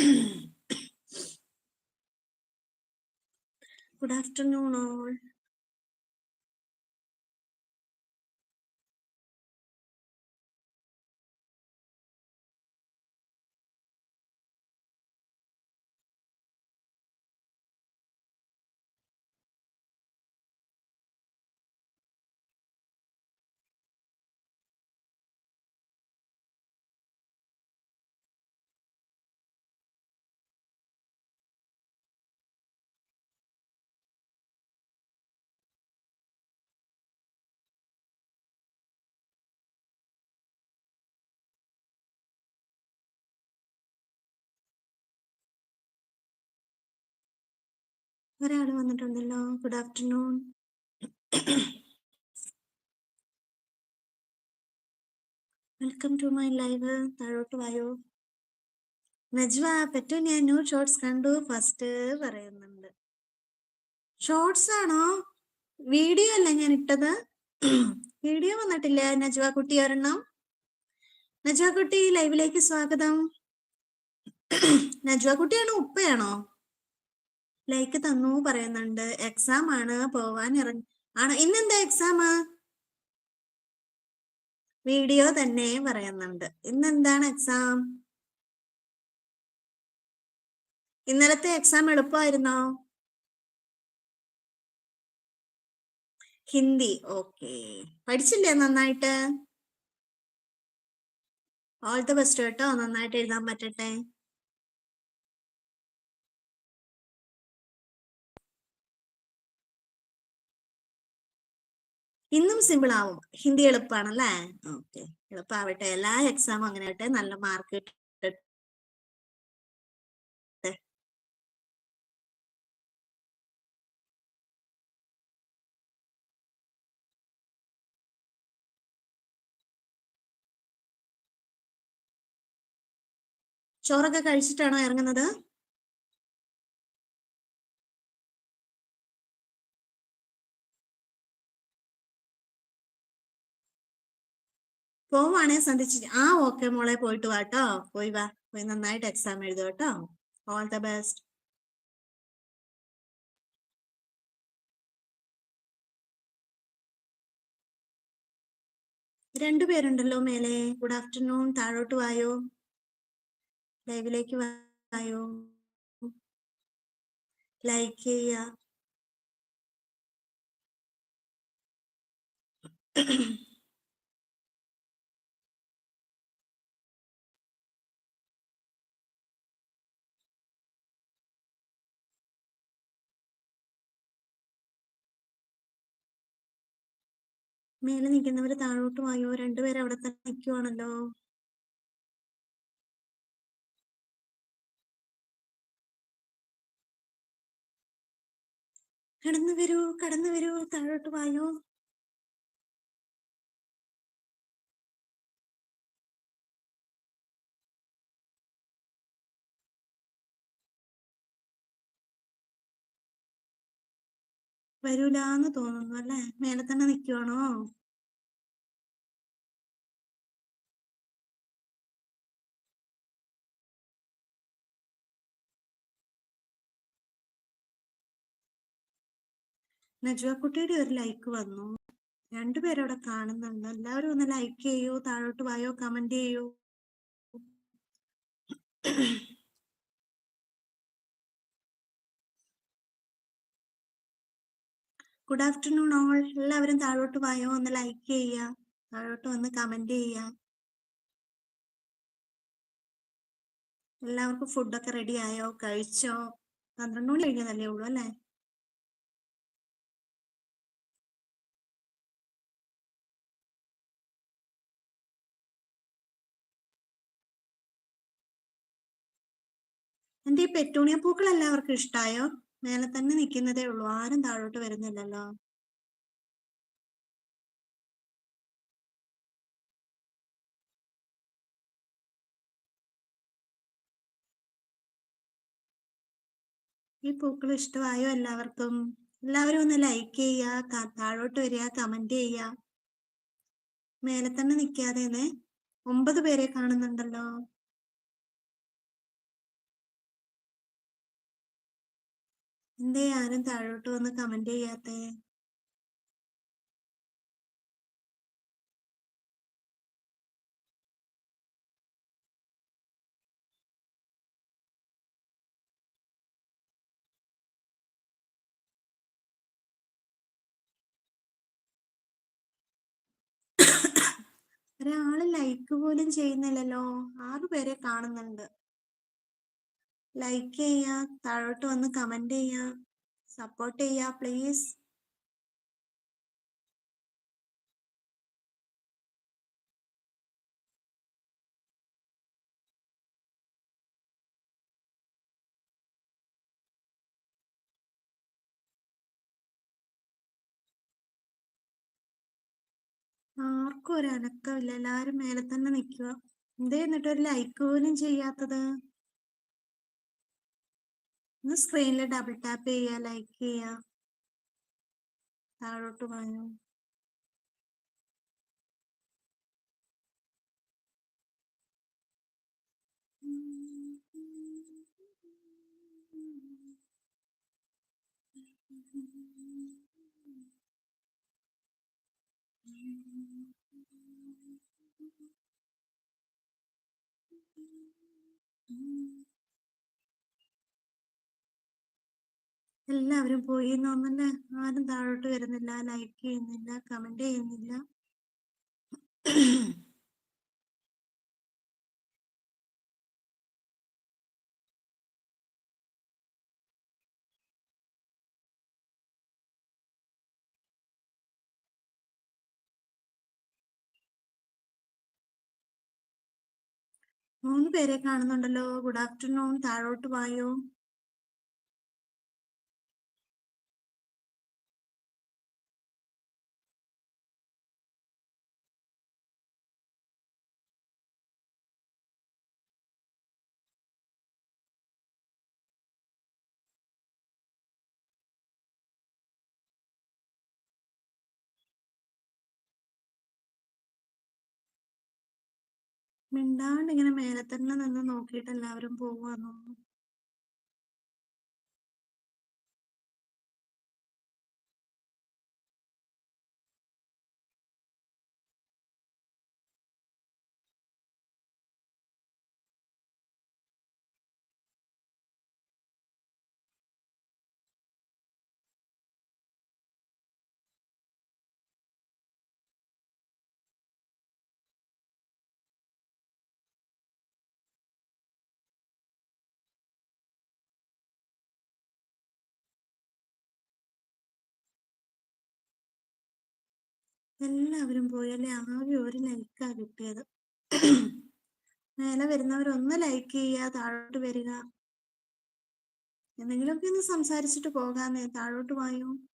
Good afternoon, all. ഒരാൾ വന്നിട്ടുണ്ടല്ലോ. Good afternoon welcome to my live താഴോട്ട് വായോ. നജ്വ പറ്റൂ ഞാൻ ന്യൂ ഷോർട്സ് കണ്ടു. ഫസ്റ്റ് പറയുന്നുണ്ട്. ഷോർട്സ് ആണോ? വീഡിയോ അല്ല ഞാൻ ഇട്ടത്. വീഡിയോ വന്നിട്ടില്ല? നജ്വ കുട്ടി ഒരെണ്ണം. നജ്വ കുട്ടി ലൈവിലേക്ക് സ്വാഗതം. നജ്വ കുട്ടിയാണോ ഉപ്പയാണോ? ലൈക്ക് തന്നു പറയുന്നുണ്ട്. എക്സാം ആണ്. പോവാൻ ഇറങ്ങി ആണ്? ഇന്നെന്താ എക്സാം വീഡിയോ തന്നെ പറയുന്നുണ്ട്. ഇന്നെന്താണ് എക്സാം ഇന്നലത്തെ എക്സാം എളുപ്പമായിരുന്നോ? ഹിന്ദി. ഓക്കെ. പഠിച്ചില്ലേ നന്നായിട്ട്? ഓൾ ദ ബെസ്റ്റ് കേട്ടോ. നന്നായിട്ട് എഴുതാൻ പറ്റട്ടെ. ഇന്നും സിമ്പിൾ ആവും. ഹിന്ദി എളുപ്പമാണല്ലേ ഓക്കെ എളുപ്പമാവട്ടെ എല്ലാ എക്സാമും അങ്ങനെ ആവട്ടെ. നല്ല മാർക്ക് ചോറൊക്കെ കഴിച്ചിട്ടാണോ ഇറങ്ങുന്നത്? പോവാണേ സന്ധിച്ച് ആ ഓക്കെ മോളെ പോയിട്ട് വാ കേട്ടോ പോയി വാ. പോയി നന്നായിട്ട് എക്സാം എഴുതുക കേട്ടോ ഓൾ ദ ബെസ്റ്റ് രണ്ടുപേരുണ്ടല്ലോ മേലെ. ഗുഡ് ആഫ്റ്റർനൂൺ താഴോട്ട് വായോ? ലൈവിലേക്ക് വായോ? ലൈക്ക് ചെയ്യുക മേലെ നിൽക്കുന്നവര് താഴോട്ട് വായോ? രണ്ടുപേരും അവിടെ തന്നെ നിൽക്കുവാണല്ലോ കടന്നു വരൂ കടന്നു വരൂ താഴോട്ട് വായോ? വരൂലാന്ന് തോന്നുന്നു അല്ലെ? മേലെ തന്നെ നിൽക്കുവാണോ നജുവക്കുട്ടിയുടെ കുട്ടിയുടെ ഒരു ലൈക്ക് വന്നു. രണ്ടുപേരും അവിടെ കാണുന്നുണ്ട്. എല്ലാവരും ഒന്ന് ലൈക്ക് ചെയ്യൂ താഴോട്ട് വായോ കമന്റ് ചെയ്യൂ. ഗുഡ് ആഫ്റ്റർനൂൺ ഓൾ എല്ലാവരും താഴോട്ട് വായോ? ഒന്ന് ലൈക്ക് ചെയ്യുക താഴോട്ട് വന്ന് കമന്റ് ചെയ്യുക എല്ലാവർക്കും ഫുഡൊക്കെ റെഡി ആയോ? കഴിച്ചോ? പന്ത്രണ്ട് മണി കഴിഞ്ഞതല്ലേ ഉള്ളൂ അല്ലേ? എന്റെ ഈ പെറ്റൂണിയ പൂക്കൾ എല്ലാവർക്കും ഇഷ്ടായോ? മേലെ തന്നെ നിൽക്കുന്നതേ ഉള്ളൂ. ആരും താഴോട്ട് വരുന്നില്ലല്ലോ. ഈ പൂക്കൾ ഇഷ്ടമായോ എല്ലാവർക്കും? എല്ലാവരും ഒന്ന് ലൈക്ക് ചെയ്യുക താഴോട്ട് വരിക കമന്റ് ചെയ്യുക. മേലെ തന്നെ നിൽക്കാതെ ഒമ്പത് പേരെ കാണുന്നുണ്ടല്ലോ. എന്തേ ആരും താഴോട്ട് വന്ന് കമന്റ് ചെയ്യാത്തേ? ഒരാൾ ലൈക്ക് പോലും ചെയ്യുന്നില്ലല്ലോ. ആറു പേരെ കാണുന്നുണ്ട്. ലൈക്ക് ചെയ്യാ താഴോട്ട് വന്ന് കമന്റ് ചെയ്യാ സപ്പോർട്ട് ചെയ്യാ പ്ലീസ് ആർക്കും ഒരു അനക്കമില്ല. എല്ലാരും മേലെ തന്നെ നിൽക്കുക. എന്തേ എന്നിട്ട് ഒരു ലൈക്ക് പോലും ചെയ്യാത്തത്? സ്ക്രീനിൽ ഡബിൾ ടാപ്പ് ചെയ്യുക ലൈക്ക് ചെയ്യുക താഴോട്ട് പറഞ്ഞു എല്ലാവരും പോയി എന്നൊന്നല്ലേ ആരും താഴോട്ട് വരുന്നില്ല ലൈക്ക് ചെയ്യുന്നില്ല കമന്റ് ചെയ്യുന്നില്ല. മൂന്ന് പേരെ കാണുന്നുണ്ടല്ലോ. ഗുഡ് ആഫ്റ്റർനൂൺ താഴോട്ട് വായോ? മിണ്ടാണ്ട് ഇങ്ങനെ മേലെ തന്നെ നിന്ന് നോക്കിയിട്ട് എല്ലാവരും പോവാന്നോ എല്ലാവരും പോയല്ലേ ആകെ ഒരു ലൈക്കാ കിട്ടിയത്. മേലെ വരുന്നവരൊന്ന് ലൈക്ക് ചെയ്യുക താഴോട്ട് വരിക. എന്തെങ്കിലുമൊക്കെ ഒന്ന് സംസാരിച്ചിട്ട് പോകാന്നേ താഴോട്ട് വായോ?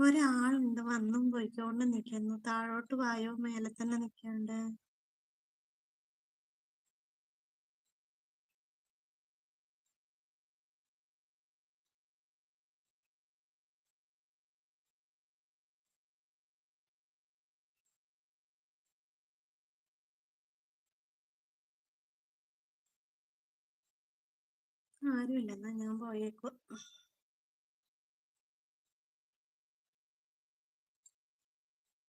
ഒരാളുണ്ട്. വന്നും പോയിക്കൊണ്ട് നിൽക്കുന്നു താഴോട്ട് വായോ? മേലെ തന്നെ നിൽക്കാണ്ട് ആരുമില്ലെന്നാ ഞാൻ പോയേക്കും.